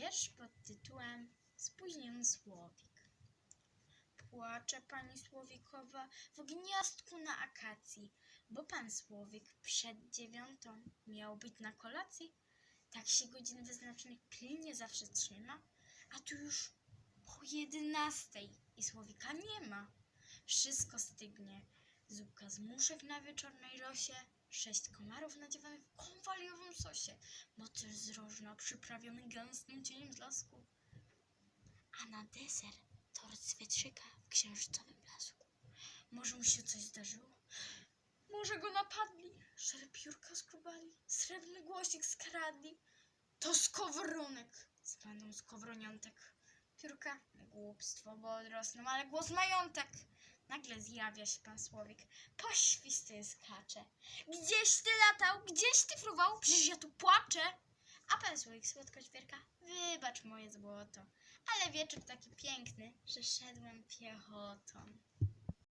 Wiersz pod tytułem Spóźniony słowik. Płacze pani słowikowa w gniazdku na akacji, bo pan słowik przed dziewiątą miał być na kolacji. Tak się godzin wyznaczonych pilnie zawsze trzyma, a tu już po jedenastej i słowika nie ma. Wszystko stygnie. Zupka z muszek na wieczornej rosie, sześć komarów nadziewanych w konwaliowym sosie, motyl z rożna przyprawiony gęstym cieniem z lasku, a na deser tort z wietrzyka w księżycowym blasku. Może mu się coś zdarzyło? Może go napadli? Szare piórka skrubali, srebrny głosik skradli. To skowronek z paną skowroniątek. Piórka, głupstwo, bo odrosną, ale głos majątek. Nagle zjawia się pan Słowik, poświsty skacze. Gdzieś ty latał, gdzieś ty fruwał, przecież ja tu płaczę. A pan Słowik słodko ćwierka, wybacz moje złoto, ale wieczór taki piękny, że szedłem piechotą.